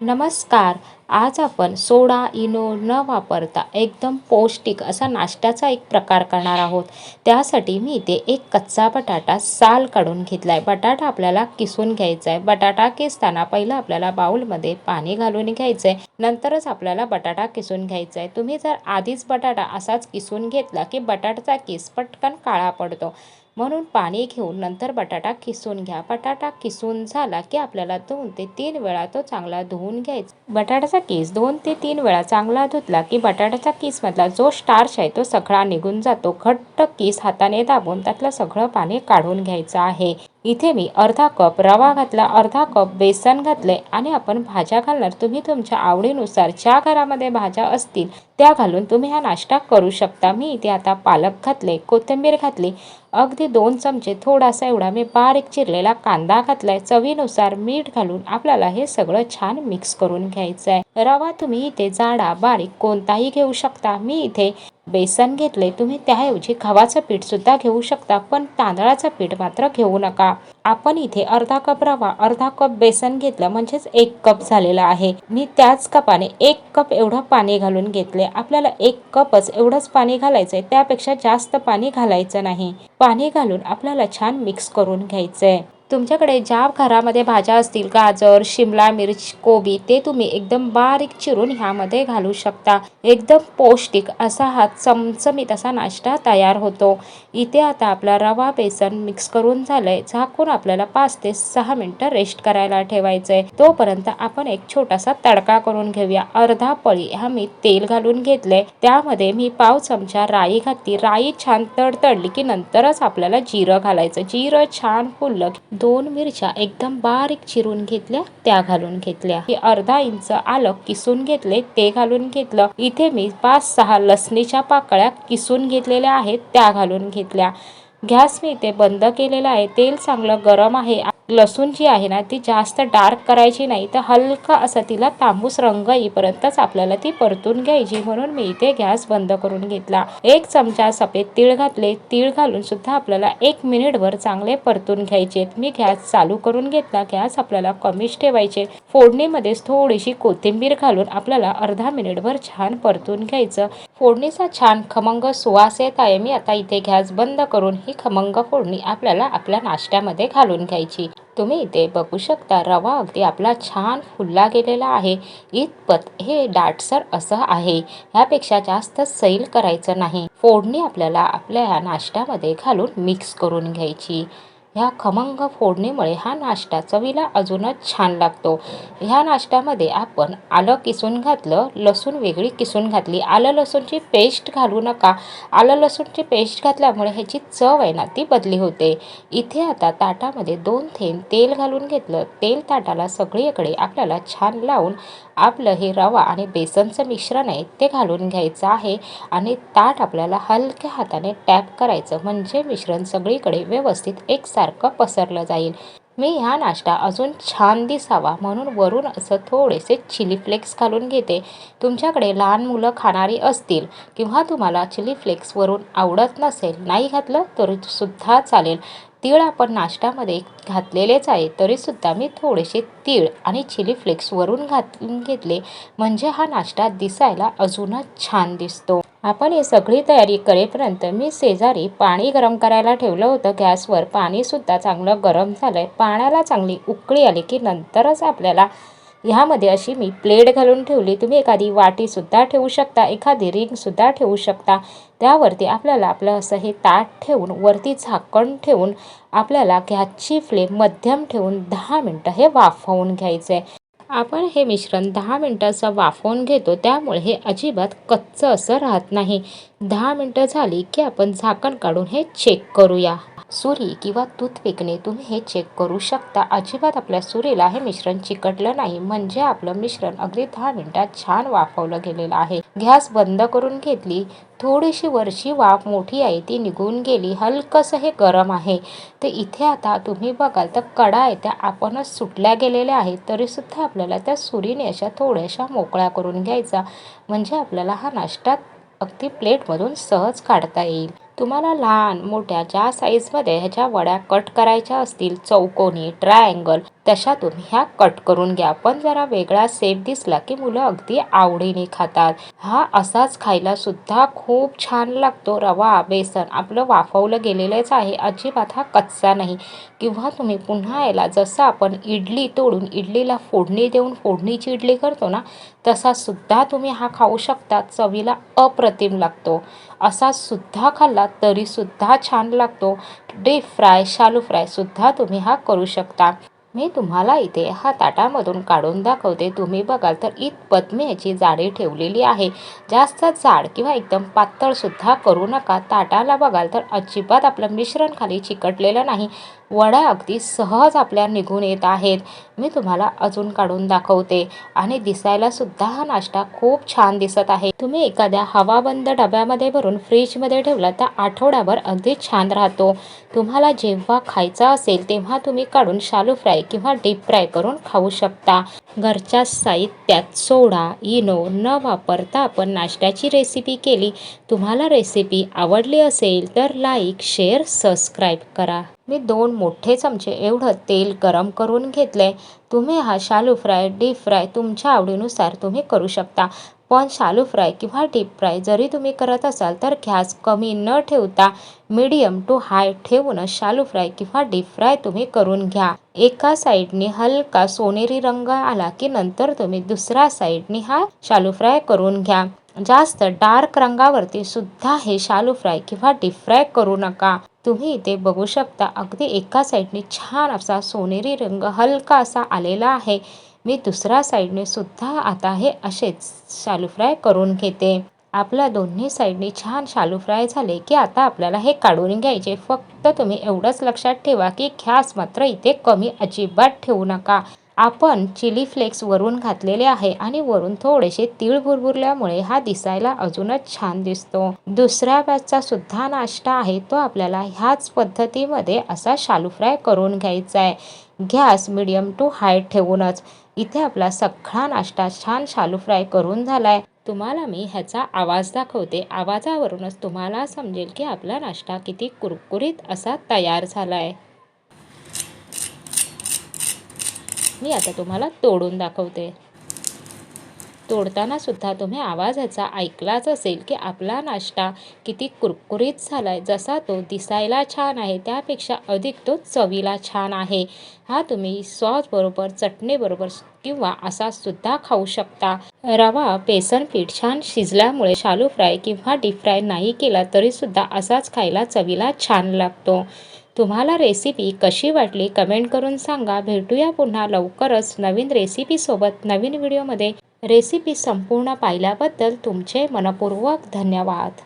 नमस्कार. आज आपण सोडा इनो न वापरता एकदम पौष्टिक असा नाश्त्याचा एक प्रकार करणार आहोत. त्यासाठी मी इथे एक कच्चा बटाटा साल काढून घेतला आहे बटाटा आपल्याला किसून घ्यायचा आहे बटाटा किसताना पहिलं आपल्याला बाऊलमध्ये पाणी घालून घ्यायचं आहे नंतरच आपल्याला बटाटा किसून घ्यायचा आहे तुम्ही जर आधीच बटाटा असाच किसून घेतला की बटाट्याचा किस पटकन काळा पडतो. म्हणून पाणी घेऊन नंतर बटाटा किसून घ्या. बटाटा किसून झाला की आपल्याला दोन ते तीन वेळा तो चांगला धुवून घ्यायचा. बटाट्याचा किस दोन ते तीन वेळा चांगला धुतला की बटाट्याचा किसमधला जो स्टार्च आहे तो सगळा निघून जातो. घट्ट किस हाताने दाबून त्यातलं सगळं पाणी काढून घ्यायचं आहे. इथे मी अर्धा कप रवा घातला अर्धा कप बेसन घातले आणि आपण भाज्या घालणार. तुम्ही तुमच्या आवडीनुसार ज्या घरामध्ये भाज्या असतील त्या घालून तुम्ही हा नाश्ता करू शकता. मी इथे आता पालक घातले कोथिंबीर घातली. अगदी दोन चमचे थोडासा एवढा मी बारीक चिरलेला कांदा घातलाय. चवीनुसार मीठ घालून आपल्याला हे सगळं छान मिक्स करून घ्यायचं आहे रवा तुम्ही इथे जाडा बारीक कोणताही घेऊ शकता. मी इथे बेसन घेतले तुम्ही त्याऐवजी गव्हाचं पीठ सुद्धा घेऊ शकता पण तांदळाचं पीठ मात्र घेऊ नका. आपण इथे अर्धा कप रवा अर्धा कप बेसन घेतलं म्हणजेच एक कप झालेला आहे. मी त्याच कपाने एक कप एवढं पाणी घालून घेतले. आपल्याला एक कपच एवढंच पाणी घालायचंय त्यापेक्षा जास्त पाणी घालायचं नाही. पाणी घालून आपल्याला छान मिक्स करून घ्यायचंय. तुमच्याकडे ज्या घरामध्ये भाज्या असतील गाजर शिमला मिर्च कोबी ते तुम्ही एकदम बारीक चिरून ह्यामध्ये घालू शकता. एकदम पौष्टिक असा हा चमचमीत असा नाश्ता तयार होतो. इथे आता आपला रवा बेसन मिक्स करून झालंय. झाकून आपल्याला पाच ते सहा मिनटं रेस्ट करायला ठेवायचंय. तोपर्यंत आपण एक छोटासा तडका करून घेऊया. अर्धा पळी हा मी तेल घालून घेतलंय. त्यामध्ये मी पाव चमचा राई घातली. राई छान तडतडली की नंतरच आपल्याला जिरं घालायचं. जिरं छान फुललं दोन मिरच्या एकदम बारीक चिरून घेतल्या त्या घालून घेतल्या. ही अर्धा इंच आलं किसून घेतले ते घालून घेतलं. इथे मी पाच सहा लसणीच्या पाकळ्या किसून घेतलेल्या आहेत त्या घालून घेतल्या. गॅस मी इथे बंद केलेला आहे. तेल चांगलं गरम आहे लसूण जी आहे ना ती जास्त डार्क करायची नाही तर हलका असा तिला तांबूस रंग येईपर्यंतच आपल्याला ती परतून घ्यायची म्हणून मी इथे गॅस बंद करून घेतला. एक चमचा सफेद तीळ घातले तीळ घालून सुद्धा आपल्याला एक मिनिटभर चांगले परतून घ्यायचे. मी गॅस चालू करून घेतला गॅस आपल्याला कमीच ठेवायचे. फोडणीमध्येच थोडीशी कोथिंबीर घालून आपल्याला अर्धा मिनिटभर छान परतून घ्यायचं. फोडणीचा छान खमंग सुवास येत आहे मी आता इथे गॅस बंद करून ही खमंग फोडणी आपल्याला आपल्या नाश्त्यामध्ये घालून घ्यायची. तुम्ही इथे बघू शकता रवा अगदी आपला छान फुलला गेलेला आहे. इतपत हे दाटसर असं आहे. ह्यापेक्षा जास्त सैल करायचं नाही. फोडणी आपल्याला आपल्या ह्या नाश्त्यामध्ये घालून मिक्स करून घ्यायची. ह्या खमंग फोडणीमुळे हा नाश्ता चवीला अजूनच छान लागतो. ह्या नाश्त्यामध्ये आपण आलं किसून घातलं लसूण वेगळी किसून घातली. आलं लसूणची पेस्ट घालू नका. आलं लसूणची पेस्ट घातल्यामुळे ह्याची चव आहे ना ती बदली होते. इथे आता ताटामध्ये दोन थेंब तेल घालून घेतलं. तेल ताटाला सगळीकडे आपल्याला छान लावून आपलं हे रवा आणि बेसनचं मिश्रण आहे ते घालून घ्यायचं आहे आणि ताट आपल्याला हलक्या हाताने टॅप करायचं. म्हणजे मिश्रण सगळीकडे व्यवस्थित एक सारखं पसरलं जाईल. मी ह्या नाश्ता अजून छान दिसावा म्हणून वरून असं थोडेसे चिली फ्लेक्स घालून घेते. तुमच्याकडे लहान मुलं खाणारी असतील किंवा तुम्हाला चिली फ्लेक्स वरून आवडत नसेल नाही घातलं तरी सुद्धा चालेल. तीळ आपण नाश्त्यामध्ये घातलेलेच आहे तरीसुद्धा मी थोडेसे तीळ आणि चिली फ्लेक्सवरून घातून घेतले. म्हणजे हा नाश्ता दिसायला अजूनच छान दिसतो. आपण ही सगळी तयारी करेपर्यंत मी शेजारी पाणी गरम करायला ठेवलं होतं. गॅसवर पाणीसुद्धा चांगलं गरम झालं आहे पाण्याला चांगली उकळी आली की नंतरच आपल्याला ह्यामध्ये अशी मी प्लेट घालून ठेवली. तुम्ही एखादी वाटीसुद्धा ठेवू शकता एखादी रिंगसुद्धा ठेवू शकता. त्यावरती आपल्याला आपलं असं हे ताट ठेवून वरती झाकण ठेवून आपल्याला गॅसची फ्लेम मध्यम ठेवून दहा मिनटं हे वाफवून घ्यायचं आहे आपण हे मिश्रण दहा मिनटाचं वाफवून घेतो त्यामुळे हे अजिबात कच्चं असं राहत नाही. दहा मिनटं झाली की आपण झाकण काढून हे चेक करूया. सुरी किंवा टूथपिकने तुम्ही हे चेक करू शकता. अजिबात आपल्या सुरीला हे मिश्रण चिकटलं नाही. म्हणजे आपलं मिश्रण अगदी दहा मिनिटात छान वाफवलं गेलेलं आहे. गॅस बंद करून घेतली. थोडीशी वरची वाफ मोठी आहे ती निघून गेली. हलकंसं हे गरम आहे. तर इथे आता तुम्ही बघाल तर कडा आहे त्या आपणच सुटल्या गेलेल्या आहेत. तरीसुद्धा आपल्याला त्या सुरीने अशा थोड्याशा मोकळ्या करून घ्यायचा. म्हणजे आपल्याला हा नाश्ता अगदी प्लेटमधून सहज काढता येईल. तुम्हाला लहान मोठ्या ज्या साईजमध्ये ह्याच्या वड्या कट करायच्या असतील चौकोनी ट्रायंगल तशा तुम्ही ह्या कट करून घ्या. पण जरा वेगळा सेप दिसला की मुलं अगदी आवडीने खातात. हा असाच खायला सुद्धा खूप छान लागतो रवा बेसन. आपलं वाफवलं गेलेलंच आहे. अजिबात हा कच्चा नाही. किंवा तुम्ही पुन्हा याला जसं आपण इडली तोडून इडलीला फोडणी देऊन फोडणीची इडली करतो ना तसा सुद्धा तुम्ही हा खाऊ शकता. चवीला अप्रतिम लागतो. असा सुद्धा खाल्ला तरीसुद्धा छान लागतो. डीप फ्राय शालू फ्रायसुद्धा तुम्ही हा करू शकता. मी तुम्हाला इथे हा ताटामधून काढून दाखवते. तुम्ही बघाल तर इतपत मी याची जाडी ठेवलेली आहे. जास्त जाड किंवा एकदम पातळसुद्धा करू नका. ताटाला बघाल तर अजिबात आपलं मिश्रण खाली चिकटलेलं नाही. वड्या अगदी सहज आपल्या निघून येत आहेत. मी तुम्हाला अजून काढून दाखवते. आणि दिसायला सुद्धा हा नाश्ता खूप छान दिसत आहे. तुम्ही एखाद्या हवाबंद डब्यामध्ये भरून फ्रीजमध्ये ठेवला तर आठवड्याभर अगदी छान राहतो. तुम्हाला जेव्हा खायचा असेल तेव्हा तुम्ही काढून शालू फ्राय किंवा डीप फ्राय करून खाऊ शकता. घरच्या साहित्यात सोडा इनो न वापरता आपण नाश्त्याची रेसिपी केली. तुम्हाला रेसिपी आवडली असेल तर लाईक शेअर सबस्क्राईब करा. मी दोन मोठे चमचे एवढं तेल गरम करून घेतले. तुम्ही हा शालू फ्राय डीप फ्राय तुमच्या आवडीनुसार तुम्ही करू शकता. पण शालू फ्राय किंवा डीप फ्राय जरी तुम्ही करत असाल तर गॅस कमी न ठेवता मीडियम टू हाय ठेवूनच शालू फ्राय किंवा डीप फ्राय तुम्ही करून घ्या. एका साईडने हलका सोनेरी रंग आला की नंतर तुम्ही दुसऱ्या साईडने हा शालू फ्राय करून घ्या. जास्त डार्क रंगावरती सुद्धा हे शालू फ्राय किंवा डीप फ्राय करू नका. तुम्ही इथे बघू शकता अगदी एका साईडने छान असा सोनेरी रंग हलका असा आलेला आहे. मी दुसऱ्या साईडने सुद्धा आता हे असेच शालू फ्राय करून घेते. आपल्या दोन्ही साईडने छान शालू फ्राय झाले की आता आपल्याला हे काढून घ्यायचे. फक्त तुम्ही एवढंच लक्षात ठेवा की ख्यास मात्र इथे कमी अजिबात ठेवू नका. आपण चिली फ्लेक्स वरून घातलेले आहे आणि वरून थोडेसे तीळ भुरभुरल्यामुळे हा दिसायला अजूनच छान दिसतो. दुसऱ्या बॅचचा सुद्धा नाश्ता आहे तो आपल्याला ह्याच पद्धतीमध्ये असा शालू फ्राय करून घ्यायचा आहे. गॅस मिडियम टू हाय ठेवूनच. इथे आपला सगळा नाश्ता छान शालू फ्राय करून झालाय. तुम्हाला मी ह्याचा आवाज दाखवते. आवाजावरूनच तुम्हाला समजेल की आपला नाश्ता किती कुरकुरीत असा तयार झालाय. मी आता तुम्हाला तोडून दाखवते. तोडताना सुद्धा तुम्ही आवाज ह्याचा ऐकलाच असेल की आपला नाश्ता किती कुरकुरीत झाला आहे जसा तो दिसायला छान आहे त्यापेक्षा अधिक तो चवीला छान आहे. हा तुम्ही सॉसबरोबर चटणीबरोबर किंवा असा सुद्धा खाऊ शकता. रवा बेसन पीठ छान शिजल्यामुळे शालू फ्राय किंवा डीप फ्राय नाही केला तरीसुद्धा असाच खायला चवीला छान लागतो. तुम्हाला रेसिपी कशी वाटली कमेंट करून सांगा. भेटूया पुन्हा लवकरच नवीन रेसिपीसोबत नवीन व्हिडिओमध्ये रेसिपी संपूर्ण पाहिल्याबद्दल तुमचे मनपूर्वक धन्यवाद.